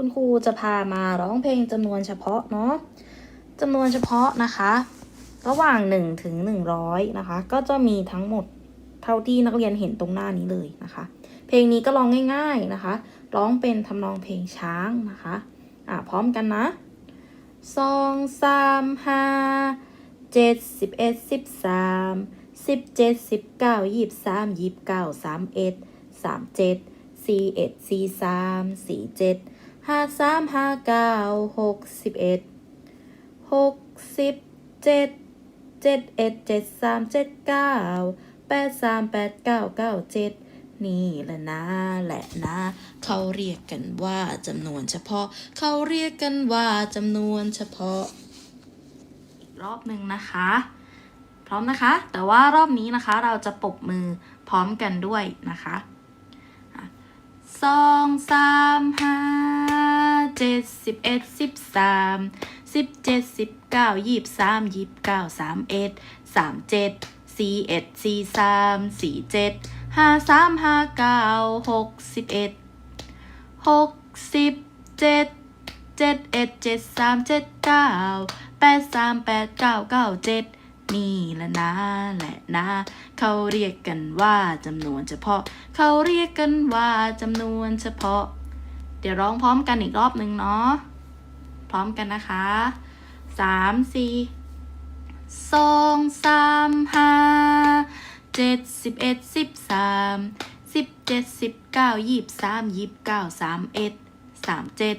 คุณครูจะพามาร้องเพลงจำนวนเฉพาะเนาะจำนวนเฉพาะนะคะ ระหว่าง 1 ถึง 100 นะคะ ก็จะมีทั้งหมดเท่าที่นักเรียนเห็นตรงหน้านี้เลยนะคะ เพลงนี้ก็ร้องง่าย ๆนะคะ ร้องเป็นทำนองเพลงช้างนะคะอะพร้อมกันนะสองสามห้าเจ็ดสิบเอ็ดสิบสามสิบเจ็ดสิบเก้ายี่สิบสามยี่สิบเก้าสามเอ็ดสามเจ็ดสี่เอ็ดสี่สามสี่เจ็ด ห้าสามห้าเก้าหกสิบเอ็ดหกสิบเจ็ดเจ็ดเอ็ดเจ็ดสามเจ็ดเก้าแปดสามแปดเก้าเก้าเจ็ดนี่แหละนะแหละนะ เขาเรียกกันว่าจำนวนเฉพาะ เขาเรียกกันว่าจำนวนเฉพาะ อีกรอบหนึ่งนะคะ พร้อมนะคะ แต่ว่ารอบนี้นะคะเราจะปบมือพร้อมกันด้วยนะคะสองสามห้า เจ็ดสิบเอ็ดสิบสามสิบเจ็ดสิบเก้ายี่สิบสามยี่บเก้าสามเอ็ดสามเจ็ดสี่เอ็ดสี่สามสี่เจ็ดห้าสามห้าเก้าหกสิบเอ็ดหกสิบเจ็ดเจ็ดเอ็ดเจ็ดสามเจ็ดเก้าแปดสามแปดเก้าเก้าเจ็ดนี่แหละนะแหละนะ เขาเรียกกันว่าจำนวนเฉพาะ เขาเรียกกันว่าจำนวนเฉพาะ เดี๋ยวร้องพร้อมกันอีกรอบหนึ่งเนาะ พร้อมกันนะคะสามสี่สองสามห้าเจ็ดสิบเอ็ดสิบสามสิบเจ็ดสิบเก้ายี่สามยี่เก้าสามเอ็ดสามเจ็ด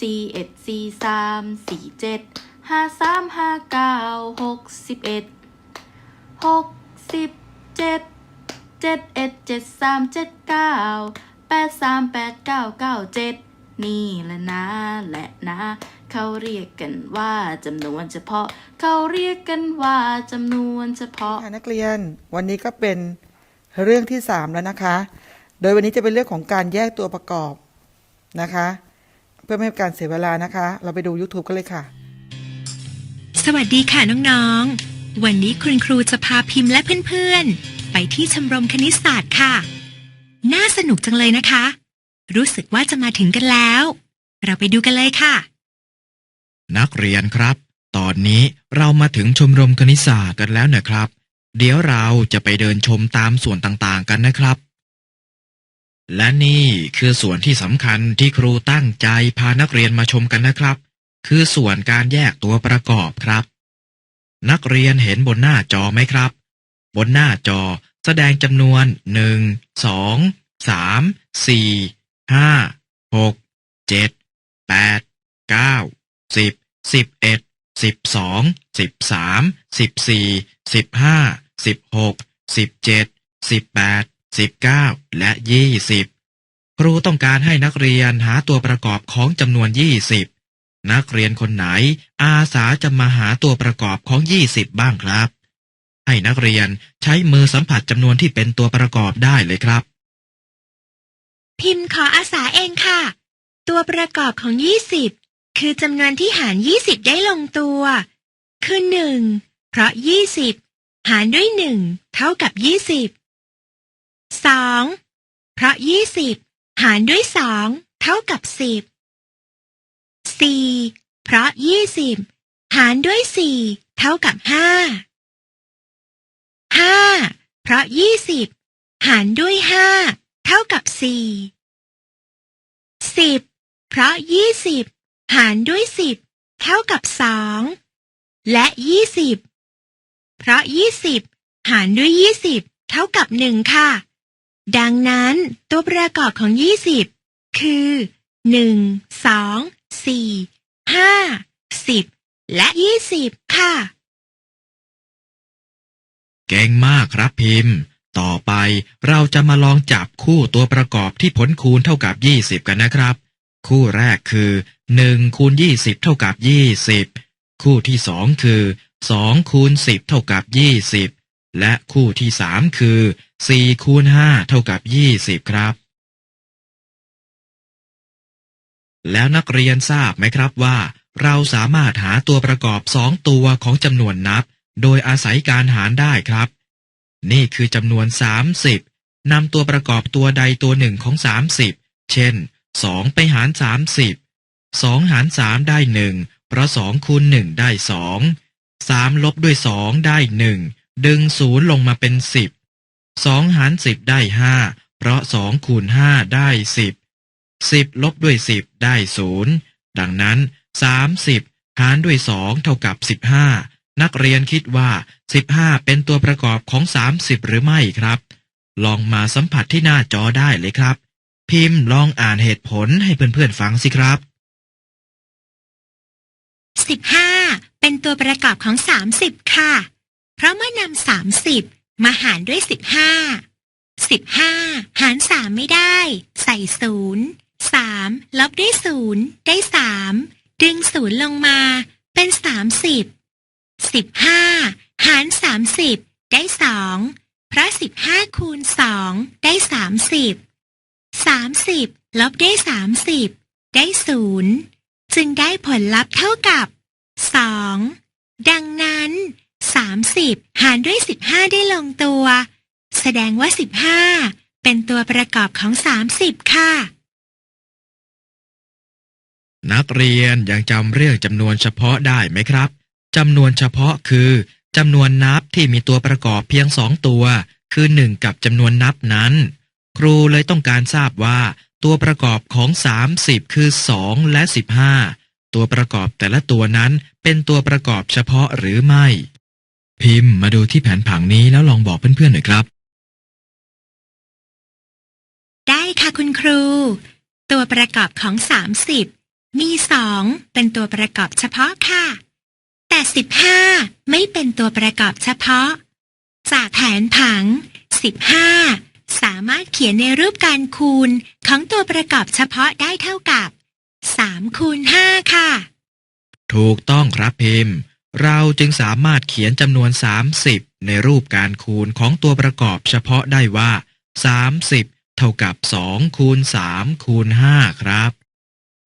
สี่เอ็ดสี่สามสี่เจ็ดห้าสามห้าเก้าหกสิบเอ็ดหกสิบเจ็ดเจ็ดเอ็ดเจ็ดสามเจ็ดเก้า แปดสามแปดเก้าเก้าเจ็ดนี่แหละนะแหละนะ เขาเรียกกันว่าจำนวนเฉพาะ เขาเรียกกันว่าจำนวนเฉพาะ ค่ะนักเรียนวันนี้ก็เป็นเรื่องที่สามแล้วนะคะ โดยวันนี้จะเป็นเรื่องของการแยกตัวประกอบนะคะ เพื่อไม่ให้การเสียเวลานะคะ เราไปดู YouTube กันเลยค่ะ สวัสดีค่ะน้องๆ วันนี้คุณครูจะพาพิมพ์และเพื่อนๆ ไปที่ชมรมคณิตศาสตร์ค่ะ น่าสนุกจังเลยนะคะ รู้สึกว่าจะมาถึงกันแล้ว เราไปดูกันเลยค่ะ นักเรียนครับ ตอนนี้เรามาถึงชมรมคณิตศาสตร์กันแล้วนะครับ เดี๋ยวเราจะไปเดินชมตามส่วนต่างๆกันนะครับ และนี่คือส่วนที่สำคัญที่ครูตั้งใจพานักเรียนมาชมกันนะครับ คือส่วนการแยกตัวประกอบครับ นักเรียนเห็นบนหน้าจอไหมครับ บนหน้าจอ แสดงจำนวนหนึ่งสองสามสี่ห้าหกเจ็ดแปดเก้าสิบสิบเอ็ดสิบสองสิบสามสิบสี่สิบห้าสิบหกสิบเจ็ดสิบแปดสิบเก้าและยี่สิบครูต้องการให้นักเรียนหาตัวประกอบของจำนวนยี่สิบนักเรียนคนไหนอาสาจะมาหาตัวประกอบของยี่สิบบ้างครับ ให้นักเรียนใช้มือสัมผัสจำนวนที่เป็นตัวประกอบได้เลยครับ พิมพ์ขออาสาเองค่ะ ตัวประกอบของ 20 คือจำนวนที่หาร 20 ได้ลงตัว คือ 1 เพราะ 20 หารด้วย 1 เท่ากับ 20 2. เพราะ 20 หารด้วย 2 เท่ากับ 10 4. เพราะ 20 หารด้วย 4 เท่ากับ 5 5. เพราะ20หารด้วย5เท่ากับ4สิบเพราะยี่สิบหารด้วยสิบเท่ากับสองและยี่สิบเพราะยี่สิบหารด้วยยี่สิบเท่ากับหนึ่งค่ะ ดังนั้นตัวประกอบของยี่สิบคือหนึ่งสองสี่ห้าสิบและยี่สิบค่ะ เก่งมากครับพิมพ์ ต่อไปเราจะมาลองจับคู่ตัวประกอบที่ผลคูณเท่ากับ 20 กันนะครับ คู่แรกคือ1คูณ20 เท่ากับ 20 คู่ที่สองคือ2คูณ10 เท่ากับ 20 และคู่ที่สามคือ4คูณ5เท่ากับ 20 ครับ แล้วนักเรียนทราบไหมครับว่า เราสามารถหาตัวประกอบสองตัวของจำนวนนับ โดยอาศัยการหารได้ครับ นี่คือจำนวน 30นำตัวประกอบตัวใดตัวหนึ่งของ 30 เช่น 2 ไปหาร 30สองหารสามได้หนึ่งเพราะสองคูณหนึ่งได้สองสามลบด้วยสองได้หนึ่งดึงศูนย์ลงมาเป็นสิบสองหารสิบได้ห้าเพราะสองคูณห้าได้สิบสิบลบด้วยสิบได้ศูนย์ดังนั้นสามสิบหารด้วยสองเท่ากับสิบห้า นักเรียนคิดว่าสิบห้าเป็นตัวประกอบของสามสิบหรือไม่ครับ ลองมาสัมผัสที่หน้าจอได้เลยครับ พิมพ์ลองอ่านเหตุผลให้เพื่อนๆฟังสิครับสิบห้าเป็นตัวประกอบของสามสิบค่ะ เพราะเมื่อนำสามสิบมาหารด้วยสิบห้าสิบห้าหารสามไม่ได้ ใส่ศูนย์สามลบด้วยศูนย์ได้สามดึงศูนย์ลงมาเป็นสามสิบ สิบห้าหารสามสิบได้สองเพราะสิบห้าคูณสองได้สามสิบสามสิบลบได้สามสิบได้ศูนย์จึงได้ผลลัพธ์เท่ากับ2ดังนั้น30หารด้วย15ได้ลงตัว แสดงว่า15เป็นตัวประกอบของ30ค่ะ นักเรียนยังจำเรื่องจำนวนเฉพาะได้ไหมครับ จำนวนเฉพาะคือจำนวนนับที่มีตัวประกอบเพียงสองตัว คือหนึ่งกับจำนวนนับนั้น ครูเลยต้องการทราบว่า ตัวประกอบของ 30 คือ 2 และ 15 ตัวประกอบแต่ละตัวนั้นเป็นตัวประกอบเฉพาะหรือไม่ พิมพ์มาดูที่แผนผังนี้แล้วลองบอกเพื่อนๆหน่อยครับ ได้ค่ะคุณครู ตัวประกอบของ 30 มี 2 เป็นตัวประกอบเฉพาะค่ะ แต่15ไม่เป็นตัวประกอบเฉพาะ จากแผนผัง 15 สามารถเขียนในรูปการคูณของตัวประกอบเฉพาะได้เท่ากับ 3 คูณ 5 ค่ะ ถูกต้องครับพิมพ์ เราจึงสามารถเขียนจำนวน 30 ในรูปการคูณของตัวประกอบเฉพาะได้ว่า 30 เท่ากับ 2 คูณ 3 คูณ 5 ครับ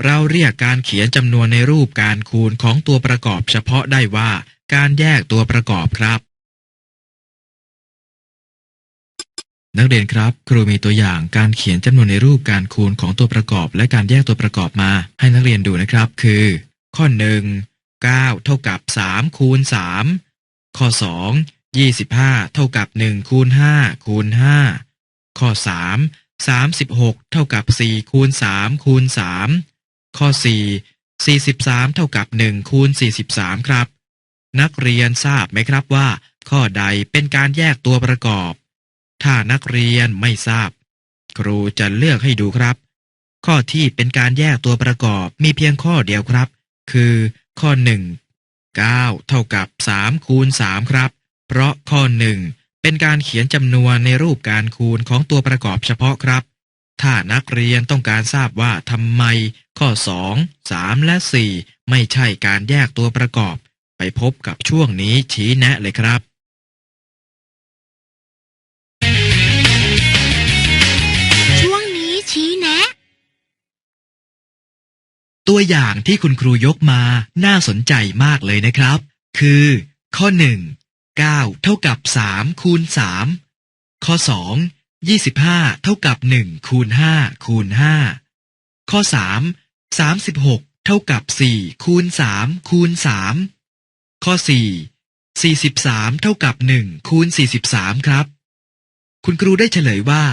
เราเรียกการเขียนจำนวนในรูปการคูณของตัวประกอบเฉพาะได้ว่า การแยกตัวประกอบครับ นักเรียนครับ ครูมีตัวอย่างการเขียนจำนวนในรูปการคูณของตัวประกอบ และการแยกตัวประกอบมา ให้นักเรียนดูนะครับ คือ ข้อ 1 9 เท่ากับ 3 คูณ 3 ข้อ 2 25 เท่ากับ 1 คูณ 5 คูณ 5 ข้อ 3 36 เท่ากับ 4 คูณ 3 คูณ 3 ข้อ 4 43 เท่ากับ1คูณ43 ครับ นักเรียนทราบไหมครับว่า ข้อใดเป็นการแยกตัวประกอบ ถ้านักเรียนไม่ทราบ ครูจะเลือกให้ดูครับ ข้อที่เป็นการแยกตัวประกอบมีเพียงข้อเดียวครับ คือข้อ 1 9 เท่ากับ3คูณ3ครับ เพราะข้อ 1 เป็นการเขียนจำนวนในรูปการคูณของตัวประกอบเฉพาะครับ ถ้านักเรียนต้องการทราบว่าทำไม ข้อ 2 3 และ 4 ไม่ใช่การแยกตัวประกอบ ไปพบกับช่วงนี้ชี้แนะเลยครับช่วงนี้ชี้แนะตัวอย่างที่คุณครูยกมาน่าสนใจมากเลยนะครับ คือ ข้อ 1 9 เท่ากับ 3 คูณ 3 ข้อ 2 25เท่ากับ1คูณ5คูณ5ข้อ3 36เท่ากับ4คูณ3คูณ3ข้อ4 43เท่ากับ1คูณ43ครับ คุณครูได้เฉลยว่า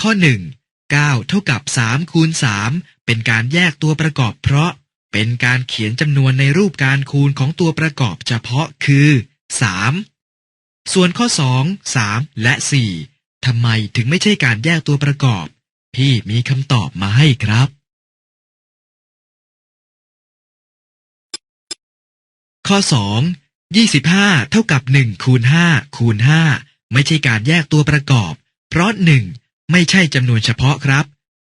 ข้อ1 9เท่ากับ3คูณ3เป็นการแยกตัวประกอบเพราะเป็นการเขียนจำนวนในรูปการคูณของตัวประกอบเฉพาะคือ 3 ส่วนข้อ 2 3 และ 4 ทำไมถึงไม่ใช่การแยกตัวประกอบ พี่มีคำตอบมาให้ครับ ข้อ 2 25 เท่ากับ 1 คูณ 5 คูณ 5 ไม่ใช่การแยกตัวประกอบ เพราะ 1 ไม่ใช่จำนวนเฉพาะครับ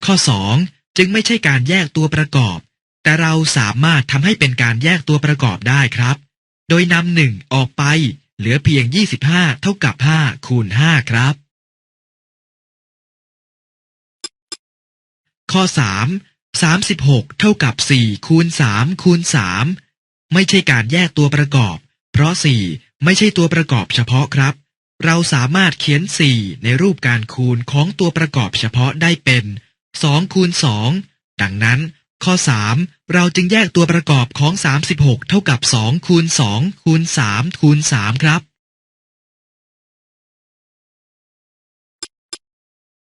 ข้อ 2 จึงไม่ใช่การแยกตัวประกอบ แต่เราสามารถทำให้เป็นการแยกตัวประกอบได้ครับ โดยนำหนึ่งออกไป เหลือเพียง 25 เท่ากับ 5 คูณ 5 ครับ ข้อ 3 36 เท่ากับ 4 คูณ 3 คูณ 3 ไม่ใช่การแยกตัวประกอบ เพราะ 4 ไม่ใช่ตัวประกอบเฉพาะครับ เราสามารถเขียน 4 ในรูปการคูณของตัวประกอบเฉพาะได้เป็น 2 คูณ 2 ดังนั้น ข้อ 3 เราจึงแยกตัวประกอบของ 36 เท่ากับ 2 คูณ 2 คูณ 3 คูณ 3 ครับ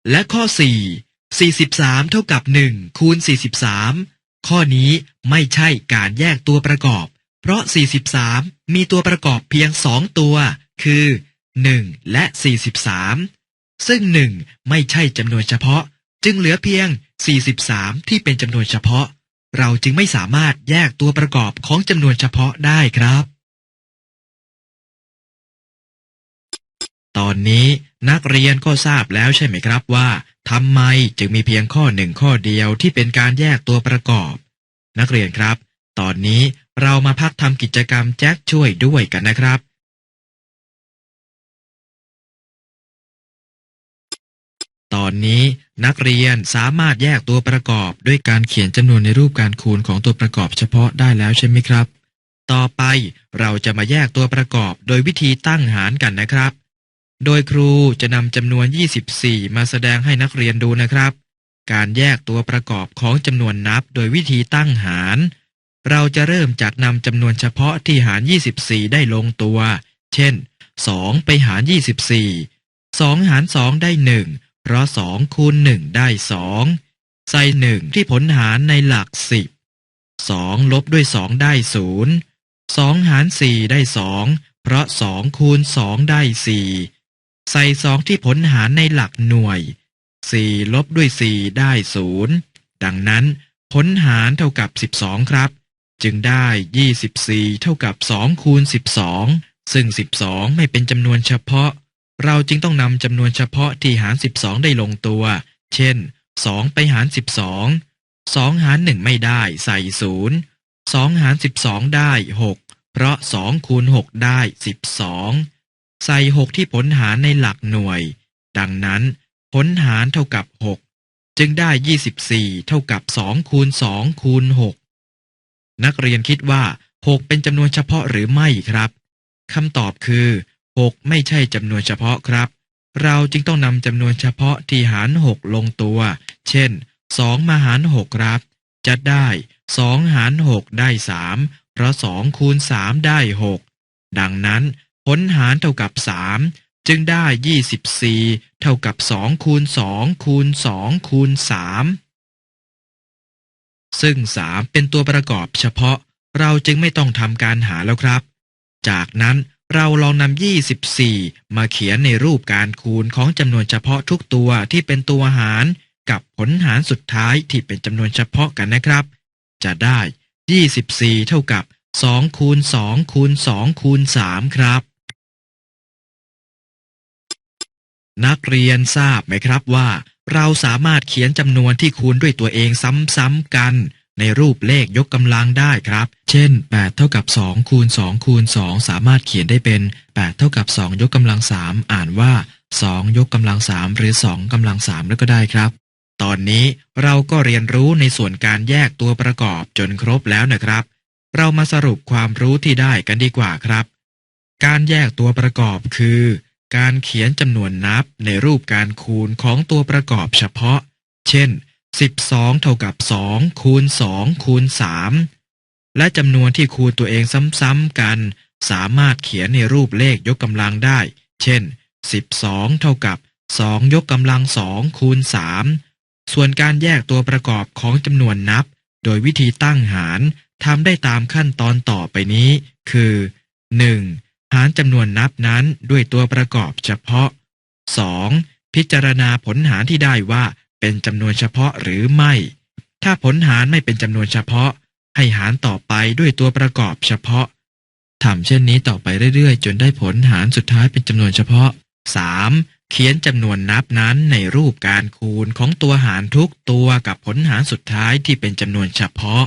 และข้อ 4 43 เท่ากับ 1 คูณ 43 ข้อนี้ไม่ใช่การแยกตัวประกอบ เพราะ 43 มีตัวประกอบเพียง 2 ตัว คือ 1 และ 43 ซึ่ง 1 ไม่ใช่จำนวนเฉพาะ จึงเหลือเพียง 43 ที่เป็นจำนวนเฉพาะ เราจึงไม่สามารถแยกตัวประกอบของจำนวนเฉพาะได้ครับ ตอนนี้นักเรียนก็ทราบแล้วใช่ไหมครับว่า ทำไมจึงมีเพียงข้อหนึ่งข้อเดียวที่เป็นการแยกตัวประกอบ นักเรียนครับ ตอนนี้เรามาพักทำกิจกรรมแจ็คช่วยด้วยกันนะครับตอนนี้นักเรียนสามารถแยกตัวประกอบด้วยการเขียนจำนวนในรูปการคูณของตัวประกอบเฉพาะได้แล้วใช่ไหมครับ ต่อไปเราจะมาแยกตัวประกอบโดยวิธีตั้งหารกันนะครับ โดยครูจะนำจำนวน 24 มาแสดงให้นักเรียนดูนะครับ การแยกตัวประกอบของจำนวนนับโดยวิธีตั้งหาร เราจะเริ่มจากนำจำนวนเฉพาะที่หาร 24 ได้ลงตัว เช่น 2 ไปหาร 24 2 หาร 2 ได้ 1 เพราะ 2 คูณ 1 ได้ 2 ใส่ 1 ที่ผลหารในหลัก 10 2 ลบด้วย 2 ได้ 0 2 หาร 4 ได้ 2 เพราะ 2 คูณ 2 ได้ 4 ใส่2ที่ผลหารในหลักหน่วย4ลบด้วย4ได้0ดังนั้นผลหารเท่ากับ 12 ครับ จึงได้ 24 เท่ากับ 2 คูณ 12 ซึ่ง 12 ไม่เป็นจำนวนเฉพาะ เราจึงต้องนำจำนวนเฉพาะที่หาร 12 ได้ลงตัว เช่น 2 ไปหาร 12 2 หาร 1 ไม่ได้ใส่ 0 2 หาร 12 ได้ 6 เพราะ 2 คูณ 6 ได้ 12 ใส่6ที่ผลหารในหลักหน่วย ดังนั้น ผลหารเท่ากับ6จึงได้24เท่ากับ2คูณ2คูณ6นักเรียนคิดว่า6เป็นจำนวนเฉพาะหรือไม่ครับคำตอบคือ6ไม่ใช่จำนวนเฉพาะครับ เราจึงต้องนำจำนวนเฉพาะที่หาร6ลงตัว เช่น2มาหาร6ครับ จะได้2หาร6ได้3เพราะ2คูณ3ได้6ดังนั้น ผลหารเท่ากับ 3 จึงได้ 24 เท่ากับ 2 คูณ 2 คูณ 2 คูณ 3 ซึ่ง 3 เป็นตัวประกอบเฉพาะเราจึงไม่ต้องทำการหาแล้วครับ จากนั้นเราลองนำ24 มาเขียนในรูปการคูณของจำนวนเฉพาะทุกตัวที่เป็นตัวหาร กับผลหารสุดท้ายที่เป็นจำนวนเฉพาะกันนะครับ จะได้ 24 เท่ากับ 2 คูณ 2 คูณ 2 คูณ 3 ครับ นักเรียนทราบไหมครับว่า เราสามารถเขียนจำนวนที่คูณด้วยตัวเองซ้ำๆกัน ในรูปเลขยกกำลังได้ครับ เช่น 8 เท่ากับ2คูณ2คูณ2 สามารถเขียนได้เป็น 8 เท่ากับ 2 ยกกำลัง 3 อ่านว่า 2 ยกกำลัง 3 หรือ 2กำลัง 3 แล้วก็ได้ครับ ตอนนี้เราก็เรียนรู้ในส่วนการแยกตัวประกอบจนครบแล้วนะครับ เรามาสรุปความรู้ที่ได้กันดีกว่าครับ การแยกตัวประกอบคือ การเขียนจำนวนนับในรูปการคูณของตัวประกอบเฉพาะ เช่น 12 เท่ากับ 2 คูณ 2 คูณ 3 และจำนวนที่คูณตัวเองซ้ำๆกัน สามารถเขียนในรูปเลขยกกำลังได้ เช่น 12 เท่ากับ 2 ยกกำลัง 2 คูณ 3 ส่วนการแยกตัวประกอบของจำนวนนับ โดยวิธีตั้งหารทำได้ตามขั้นตอนต่อไปนี้ คือ 1. หารจำนวนนับนั้นด้วยตัวประกอบเฉพาะ 2. พิจารณาผลหารที่ได้ว่าเป็นจำนวนเฉพาะหรือไม่ ถ้าผลหารไม่เป็นจำนวนเฉพาะ ให้หารต่อไปด้วยตัวประกอบเฉพาะทำเช่นนี้ต่อไปเรื่อยๆ จนได้ผลหารสุดท้ายเป็นจำนวนเฉพาะ 3. เขียนจำนวนนับนั้นในรูปการคูณของตัวหารทุกตัวกับผลหารสุดท้ายที่เป็นจำนวนเฉพาะ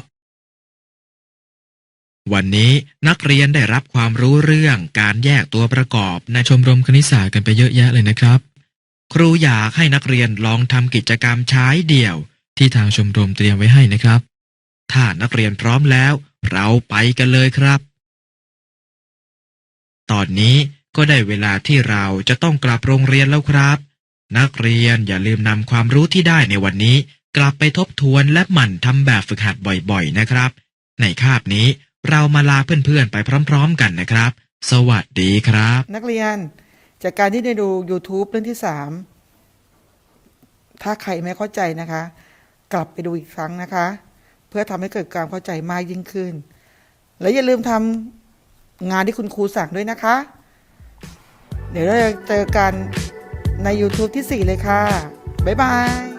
วันนี้นักเรียนได้รับความรู้เรื่องการแยกตัวประกอบในชมรมคณิตศาสตร์กันไปเยอะแยะเลยนะครับ ครูอยากให้นักเรียนลองทำกิจกรรมใช้เดี่ยว ที่ทางชมรมเตรียมไว้ให้นะครับ ถ้านักเรียนพร้อมแล้ว เราไปกันเลยครับ ตอนนี้ก็ได้เวลาที่เราจะต้องกลับโรงเรียนแล้วครับ นักเรียนอย่าลืมนำความรู้ที่ได้ในวันนี้ กลับไปทบทวนและหมั่นทำแบบฝึกหัดบ่อยๆนะครับ ในคาบนี้ เรามาลาเพื่อนๆ ไปพร้อมๆกันนะครับ สวัสดีครับ นักเรียน จากการที่ได้ดู YouTube เรื่องที่สามถ้าใครไม่เข้าใจนะคะ กลับไปดูอีกครั้งนะคะ เพื่อทำให้เกิดความเข้าใจมากยิ่งขึ้น และอย่าลืมทำงานที่คุณครูสั่งด้วยนะคะ เดี๋ยวเราจะเจอกันใน YouTube ที่ 4 เลยค่ะ บ๊ายบาย